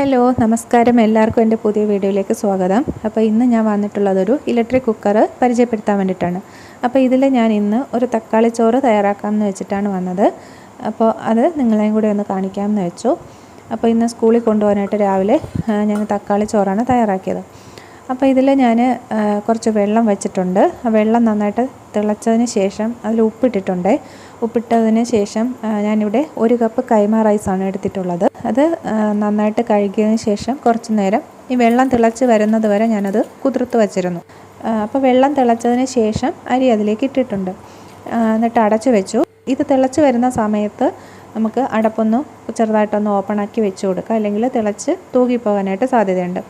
Hello നമസ്കാരം. എല്ലാവർക്കും എന്റെ പുതിയ വീഡിയോയിലേക്ക് സ്വാഗതം. അപ്പോൾ ഇന്ന് ഞാൻ വന്നിട്ടുള്ളതൊരു ഇലക്ട്രിക് കുക്കർ പരിചയപ്പെടുത്താൻ വേണ്ടിയിട്ടാണ്. അപ്പോൾ ഇതിൽ ഞാൻ ഇന്ന് ഒരു തക്കാളി ചോറ് തയ്യാറാക്കാമെന്ന് വെച്ചിട്ടാണ് വന്നത്. അപ്പോൾ അത് നിങ്ങളെയും കൂടെ ഒന്ന് കാണിക്കാമെന്ന് വെച്ചു. അപ്പോൾ ഇന്ന് സ്കൂളിൽ കൊണ്ടുപോകാനായിട്ട് രാവിലെ ഞാൻ തക്കാളി ചോറാണ് തയ്യാറാക്കിയത്. അപ്പോൾ ഇതിൽ ഞാൻ കുറച്ച് വെള്ളം വെച്ചിട്ടുണ്ട്. ആ വെള്ളം നന്നായിട്ട് തിളച്ചതിന് ശേഷം അതിൽ ഉപ്പിട്ടിട്ടുണ്ട്. ഉപ്പിട്ടതിന് ശേഷം ഞാനിവിടെ ഒരു കപ്പ് കൈമ റൈസാണ് എടുത്തിട്ടുള്ളത്. അത് നന്നായിട്ട് കഴുകിയതിന് ശേഷം കുറച്ച് നേരം ഈ വെള്ളം തിളച്ച് വരുന്നത് വരെ ഞാനത് കുതിർത്ത് വച്ചിരുന്നു. അപ്പോൾ വെള്ളം തിളച്ചതിന് ശേഷം അരി അതിലേക്ക് ഇട്ടിട്ടുണ്ട്. എന്നിട്ട് അടച്ചു വെച്ചു. ഇത് തിളച്ച് വരുന്ന സമയത്ത് നമുക്ക് അടപ്പൊന്ന് ചെറുതായിട്ടൊന്ന് ഓപ്പൺ ആക്കി വെച്ച് കൊടുക്കുക അല്ലെങ്കിൽ തിളച്ച് തൂകിപ്പോകാനായിട്ട് സാധ്യതയുണ്ട്.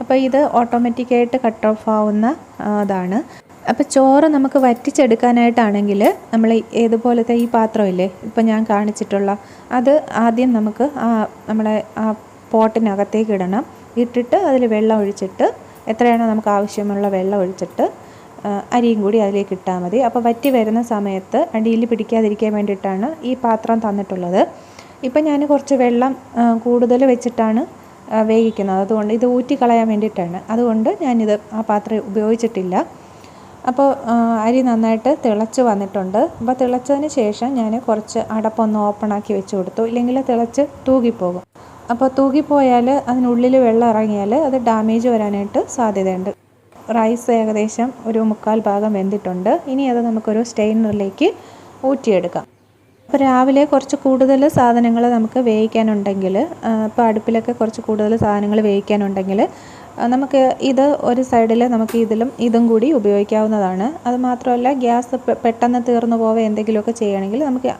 അപ്പോൾ ഇത് ഓട്ടോമാറ്റിക്കായിട്ട് കട്ട് ഓഫ് ആവുന്ന അതാണ്. അപ്പോൾ ചോറ് നമുക്ക് വറ്റിച്ചെടുക്കാനായിട്ടാണെങ്കിൽ നമ്മൾ ഏതുപോലത്തെ ഈ പാത്രമില്ലേ ഇപ്പം ഞാൻ കാണിച്ചിട്ടുള്ള അത് ആദ്യം നമുക്ക് ആ നമ്മളെ ആ പോട്ടിനകത്തേക്ക് ഇടണം. ഇട്ടിട്ട് അതിൽ വെള്ളം ഒഴിച്ചിട്ട് എത്രയാണോ നമുക്ക് ആവശ്യമുള്ള വെള്ളം ഒഴിച്ചിട്ട് അരിയും കൂടി അതിലേക്ക് ഇട്ടാൽ മതി. അപ്പോൾ വറ്റി വരുന്ന സമയത്ത് അടിയിൽ പിടിക്കാതിരിക്കാൻ വേണ്ടിയിട്ടാണ് ഈ പാത്രം തന്നിട്ടുള്ളത്. ഇപ്പം ഞാൻ കുറച്ച് വെള്ളം കൂടുതൽ വെച്ചിട്ടാണ് വേവിക്കുന്നത്. അതുകൊണ്ട് ഇത് ഊറ്റിക്കളയാൻ വേണ്ടിയിട്ടാണ്. അതുകൊണ്ട് ഞാനിത് ആ പാത്രം ഉപയോഗിച്ചിട്ടില്ല. അപ്പോൾ അരി നന്നായിട്ട് തിളച്ച് വന്നിട്ടുണ്ട്. അപ്പോൾ തിളച്ചതിന് ശേഷം ഞാൻ കുറച്ച് അടപ്പൊന്ന് ഓപ്പണാക്കി വെച്ച് കൊടുത്തു. ഇല്ലെങ്കിൽ തിളച്ച് തൂകിപ്പോകും. അപ്പോൾ തൂകിപ്പോയാൽ അതിനുള്ളിൽ വെള്ളം ഇറങ്ങിയാൽ അത് ഡാമേജ് വരാനായിട്ട് സാധ്യതയുണ്ട്. റൈസ് ഏകദേശം ഒരു മുക്കാൽ ഭാഗം വെന്തിട്ടുണ്ട്. ഇനി അത് നമുക്കൊരു സ്റ്റെയിനറിലേക്ക് ഊറ്റിയെടുക്കാം. അപ്പോൾ രാവിലെ കുറച്ച് കൂടുതൽ സാധനങ്ങൾ നമുക്ക് വേവിക്കാനുണ്ടെങ്കിൽ ഇപ്പോൾ അടുപ്പിലൊക്കെ കുറച്ച് കൂടുതൽ സാധനങ്ങൾ വേവിക്കാനുണ്ടെങ്കിൽ നമുക്ക് ഇത് ഒരു സൈഡിൽ നമുക്ക് ഇതിലും ഇതും കൂടി ഉപയോഗിക്കാവുന്നതാണ്. അത് മാത്രമല്ല ഗ്യാസ് പെട്ടെന്ന് തീർന്നു പോവുക എന്തെങ്കിലുമൊക്കെ ചെയ്യണമെങ്കിൽ നമുക്ക്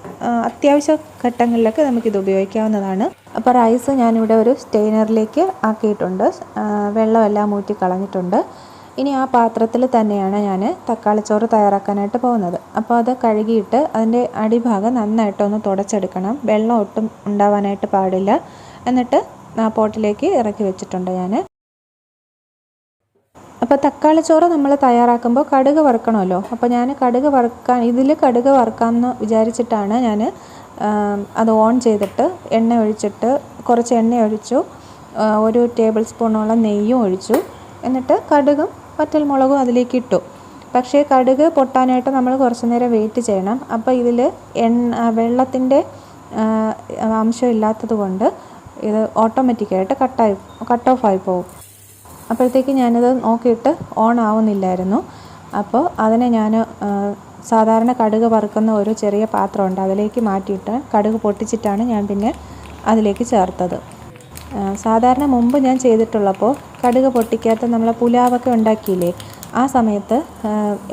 അത്യാവശ്യ ഘട്ടങ്ങളിലൊക്കെ നമുക്കിത് ഉപയോഗിക്കാവുന്നതാണ്. അപ്പോൾ റൈസ് ഞാനിവിടെ ഒരു സ്റ്റെയിനറിലേക്ക് ആക്കിയിട്ടുണ്ട്. വെള്ളമെല്ലാം ഊറ്റി കളഞ്ഞിട്ടുണ്ട്. ഇനി ആ പാത്രത്തിൽ തന്നെയാണ് ഞാൻ തക്കാളിച്ചോറ് തയ്യാറാക്കാനായിട്ട് പോകുന്നത്. അപ്പോൾ അത് കഴുകിയിട്ട് അതിന്റെ അടിഭാഗം നന്നായിട്ടൊന്ന് തുടച്ചെടുക്കണം. വെള്ളം ഒട്ടും ഉണ്ടാവാനായിട്ട് പാടില്ല. എന്നിട്ട് ആ പോട്ടിലേക്ക് ഇറക്കി വെച്ചിട്ടുണ്ട് ഞാൻ അപ്പോൾ തക്കാളി ചോറ് നമ്മൾ തയ്യാറാക്കുമ്പോൾ കടുക് വറുക്കണമല്ലോ. അപ്പോൾ ഞാൻ കടുക് വറുക്കാൻ ഇതിൽ കടുക് വറുക്കാമെന്ന് വിചാരിച്ചിട്ടാണ് ഞാൻ അത് ഓൺ ചെയ്തിട്ട് എണ്ണ ഒഴിച്ചിട്ട് കുറച്ച് എണ്ണ ഒഴിച്ചു. ഒരു ടേബിൾ സ്പൂണോളം നെയ്യും ഒഴിച്ചു. എന്നിട്ട് കടുകും വറ്റൽമുളകും അതിലേക്ക് ഇട്ടു. പക്ഷേ കടുക് പൊട്ടാനായിട്ട് നമ്മൾ കുറച്ച് നേരം വെയിറ്റ് ചെയ്യണം. അപ്പോൾ ഇതിൽ എണ്ണ വെള്ളത്തിന്റെ അംശം ഇല്ലാത്തത് കൊണ്ട് ഇത് ഓട്ടോമാറ്റിക്കായിട്ട് കട്ടായി കട്ട് ഓഫ് ആയി പോകും. അപ്പോഴത്തേക്ക് ഞാനത് നോക്കിയിട്ട് ഓൺ ആവുന്നില്ലായിരുന്നു. അപ്പോൾ അതിനെ ഞാൻ സാധാരണ കടുക് വറുക്കുന്ന ഒരു ചെറിയ പാത്രമുണ്ട്. അതിലേക്ക് മാറ്റിയിട്ട് കടുക് പൊട്ടിച്ചിട്ടാണ് ഞാൻ പിന്നെ അതിലേക്ക് ചേർത്തത്. സാധാരണ മുമ്പ് ഞാൻ ചെയ്തിട്ടുള്ളപ്പോൾ കടുക് പൊട്ടിക്കാത്ത നമ്മൾ പുലാവൊക്കെ ഉണ്ടാക്കിയില്ലേ? ആ സമയത്ത്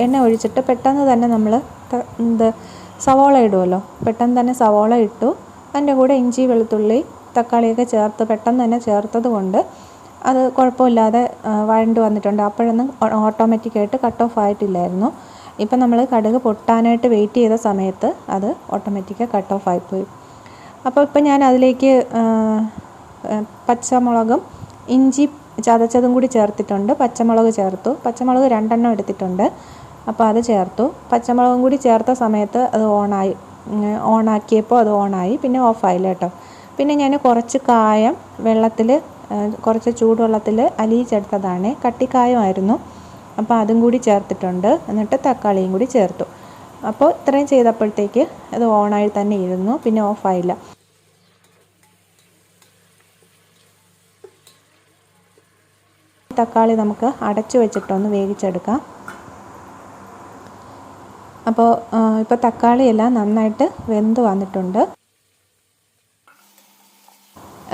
എണ്ണ ഒഴിച്ചിട്ട് പെട്ടെന്ന് തന്നെ നമ്മൾ എന്ത് സവോള ഇടുമല്ലോ പെട്ടെന്ന് തന്നെ സവോള ഇട്ടു. അതിന്റെ കൂടെ ഇഞ്ചി വെളുത്തുള്ളി തക്കാളിയൊക്കെ ചേർത്ത് പെട്ടെന്ന് തന്നെ ചേർത്തത് കൊണ്ട് അത് കുഴപ്പമില്ലാതെ വഴണ്ടു വന്നിട്ടുണ്ട്. അപ്പോഴൊന്നും ഓട്ടോമാറ്റിക്കായിട്ട് കട്ട് ഓഫ് ആയിട്ടില്ലായിരുന്നു. ഇപ്പം നമ്മൾ കടുക് പൊട്ടാനായിട്ട് വെയിറ്റ് ചെയ്ത സമയത്ത് അത് ഓട്ടോമാറ്റിക്കായി കട്ട് ഓഫ് ആയിപ്പോയി. അപ്പോൾ ഇപ്പം ഞാൻ അതിലേക്ക് പച്ചമുളകും ഇഞ്ചി ചതച്ചതും കൂടി ചേർത്തിട്ടുണ്ട്. പച്ചമുളക് ചേർത്തു. പച്ചമുളക് രണ്ടെണ്ണം എടുത്തിട്ടുണ്ട്. അപ്പോൾ അത് ചേർത്തു. പച്ചമുളകും കൂടി ചേർത്ത സമയത്ത് അത് ഓണായി ഓണാക്കിയപ്പോൾ അത് ഓണായി. പിന്നെ ഓഫായില്ല കേട്ടോ. പിന്നെ ഞാൻ കുറച്ച് കായം വെള്ളത്തിൽ കുറച്ച് ചൂടുവെള്ളത്തിൽ അലിയിച്ചെടുത്തതാണ്. കട്ടിക്കായമായിരുന്നു. അപ്പോൾ അതും കൂടി ചേർത്തിട്ടുണ്ട്. എന്നിട്ട് തക്കാളിയും കൂടി ചേർത്തു. അപ്പോൾ ഇത്രയും ചെയ്തപ്പോഴത്തേക്ക് അത് ഓണായി തന്നെ ഇരുന്നു. പിന്നെ ഓഫായില്ല. തക്കാളി നമുക്ക് അടച്ചു വെച്ചിട്ടൊന്ന് വേവിച്ചെടുക്കാം. അപ്പോൾ ഇപ്പോൾ തക്കാളിയെല്ലാം നന്നായിട്ട് വെന്ത് വന്നിട്ടുണ്ട്.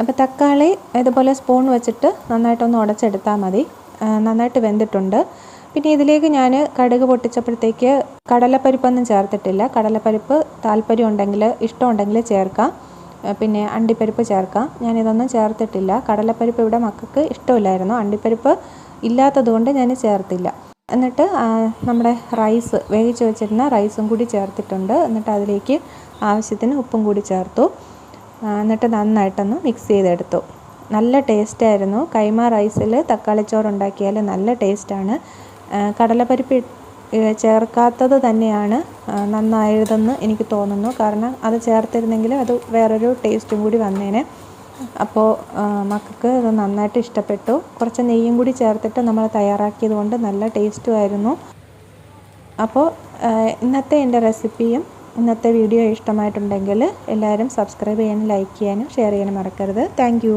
അപ്പോൾ തക്കാളി ഇതുപോലെ സ്പൂൺ വെച്ചിട്ട് നന്നായിട്ടൊന്ന് ഉടച്ചെടുത്താൽ മതി. നന്നായിട്ട് വെന്തിട്ടുണ്ട്. പിന്നെ ഇതിലേക്ക് ഞാൻ കടുക് പൊട്ടിച്ചപ്പോഴത്തേക്ക് കടലപ്പരിപ്പൊന്നും ചേർത്തിട്ടില്ല. കടലപ്പരിപ്പ് താല്പര്യം ഉണ്ടെങ്കിൽ ഇഷ്ടമുണ്ടെങ്കിൽ ചേർക്കാം. പിന്നെ അണ്ടിപ്പരിപ്പ് ചേർക്കാം. ഞാനിതൊന്നും ചേർത്തിട്ടില്ല. കടലപ്പരിപ്പ് ഇവിടെ മക്കൾക്ക് ഇഷ്ടമില്ലായിരുന്നു. അണ്ടിപ്പരിപ്പ് ഇല്ലാത്തതുകൊണ്ട് ഞാൻ ചേർത്തില്ല. എന്നിട്ട് നമ്മുടെ റൈസ് വേവിച്ച് വെച്ചിരുന്ന റൈസും കൂടി ചേർത്തിട്ടുണ്ട്. എന്നിട്ട് അതിലേക്ക് ആവശ്യത്തിന് ഉപ്പും കൂടി ചേർത്തു. എന്നിട്ട് നന്നായിട്ടൊന്ന് മിക്സ് ചെയ്തെടുത്തു. നല്ല ടേസ്റ്റായിരുന്നു കൈമ റൈസിൽ തക്കാളിച്ചോറ് ഉണ്ടാക്കിയാൽ നല്ല ടേസ്റ്റാണ് കടലപ്പരിപ്പ് ചേർക്കാത്തത് തന്നെയാണ് നന്നായതെന്ന് എനിക്ക് തോന്നുന്നു. കാരണം അത് ചേർത്തിരുന്നെങ്കിൽ അത് വേറൊരു ടേസ്റ്റും കൂടി വന്നേനെ. അപ്പോൾ മക്കൾക്ക് അത് നന്നായിട്ട് ഇഷ്ടപ്പെട്ടു. കുറച്ച് നെയ്യും കൂടി ചേർത്തിട്ട് നമ്മൾ തയ്യാറാക്കിയത് കൊണ്ട് നല്ല ടേസ്റ്റും ആയിരുന്നു അപ്പോൾ ഇന്നത്തെ എന്റെ റെസിപ്പിയും ഇന്നത്തെ വീഡിയോ ഇഷ്ടമായിട്ടുണ്ടെങ്കിൽ എല്ലാവരും സബ്സ്ക്രൈബ് ചെയ്യാനും ലൈക്ക് ചെയ്യാനും ഷെയർ ചെയ്യാനും മറക്കരുത്. താങ്ക്